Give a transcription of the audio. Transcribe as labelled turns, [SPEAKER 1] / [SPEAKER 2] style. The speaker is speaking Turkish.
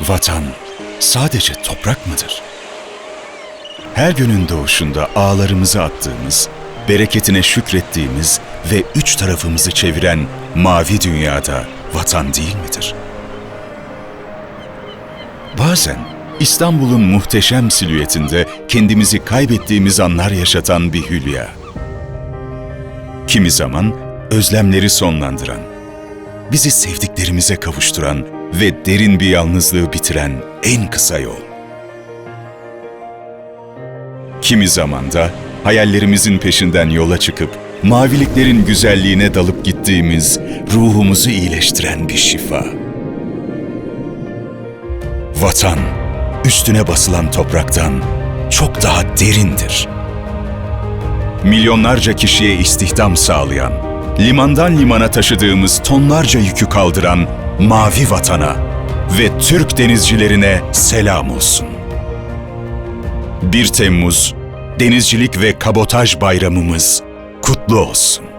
[SPEAKER 1] Vatan sadece toprak mıdır? Her günün doğuşunda ağlarımızı attığımız, bereketine şükrettiğimiz ve üç tarafımızı çeviren mavi dünyada vatan değil midir? Bazen İstanbul'un muhteşem silüetinde kendimizi kaybettiğimiz anlar yaşatan bir hülya. Kimi zaman özlemleri sonlandıran, bizi sevdiklerimize kavuşturan ve derin bir yalnızlığı bitiren en kısa yol. Kimi zaman da hayallerimizin peşinden yola çıkıp maviliklerin güzelliğine dalıp gittiğimiz ruhumuzu iyileştiren bir şifa. Vatan, üstüne basılan topraktan çok daha derindir. Milyonlarca kişiye istihdam sağlayan, limandan limana taşıdığımız tonlarca yükü kaldıran mavi vatana ve Türk denizcilerine selam olsun. 1 Temmuz Denizcilik ve Kabotaj Bayramımız kutlu olsun.